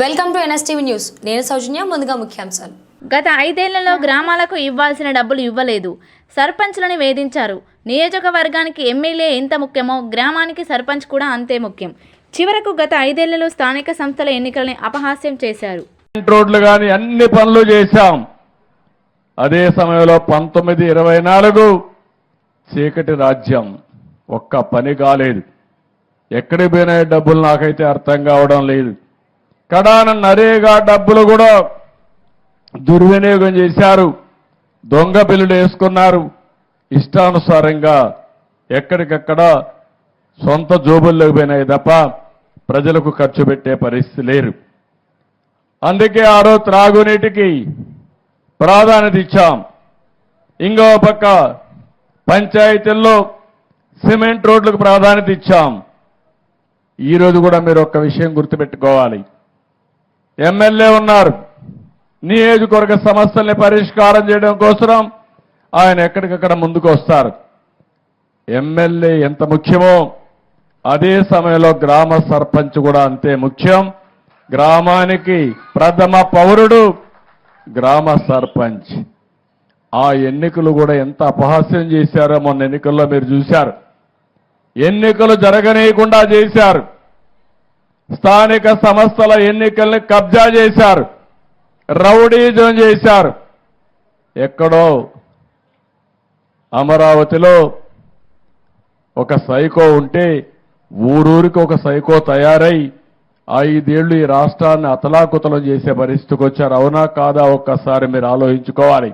Welcome to NSTV news. నేను సౌజన్య ముందుగా ముఖ్యాంశాలు. గత ఐదేళ్ళలో గ్రామాలకు ఇవ్వాల్సిన డబ్బులు ఇవ్వలేదు. సర్పంచ్లను వేధించారు. నియోజకవర్గానికి ఎమ్మెల్యే ఎంత ముఖ్యమో గ్రామానికి సర్పంచ్ కూడా అంతే ముఖ్యం. చివరకు గత ఐదేళ్ళలో స్థానిక సంస్థల ఎన్నికల్ని అపహాస్యం చేశారు. రోడ్లు కానీ అన్ని పనులు చేశాం. అదే సమయంలో పంతొమ్మిది ఇరవై నాలుగు చీకటి రాజ్యం. ఒక్క పని కాలేదు. ఎక్కడికి పోయిన డబ్బులు నాకైతే అర్థం కావడం లేదు. కడాన నరేగా డబ్బులు కూడా దుర్వినియోగం చేశారు. దొంగ బిల్లులు వేసుకున్నారు. ఇష్టానుసారంగా ఎక్కడికక్కడ సొంత జోబుల్లోకి పోయినాయి తప్ప ప్రజలకు ఖర్చు పెట్టే పరిస్థితి లేరు అందుకే ఆ రోజు త్రాగునీటికి ప్రాధాన్యత ఇచ్చాం. ఇంకో పక్క పంచాయతీల్లో సిమెంట్ రోడ్లకు ప్రాధాన్యత ఇచ్చాం. ఈరోజు కూడా మీరు ఒక్క విషయం గుర్తుపెట్టుకోవాలి. ఎమ్మెల్యే ఉన్నారు. నియోజకవర్గ సమస్యల్ని పరిష్కారం చేయడం కోసం ఆయన ఎక్కడికక్కడ ముందుకు వస్తారు. ఎమ్మెల్యే ఎంత ముఖ్యమో అదే సమయంలో గ్రామ సర్పంచ్ కూడా అంతే ముఖ్యం. గ్రామానికి ప్రథమ పౌరుడు గ్రామ సర్పంచ్. ఆ ఎన్నికలు కూడా ఎంత అపహాస్యం చేశారో మొన్న ఎన్నికల్లో మీరు చూశారు. ఎన్నికలు జరగనీయకుండా చేశారు. స్థానిక సంస్థల ఎన్నికల్ని కబ్జా చేశారు. రౌడీజం చేశారు. ఎక్కడో అమరావతిలో ఒక సైకో ఉంటే ఊరూరికి ఒక సైకో తయారై ఐదేళ్ళు ఈ రాష్ట్రాన్ని అతలాకుతలం చేసే పరిస్థితికి వచ్చారు. అవునా కాదా ఒక్కసారి మీరు ఆలోచించుకోవాలి.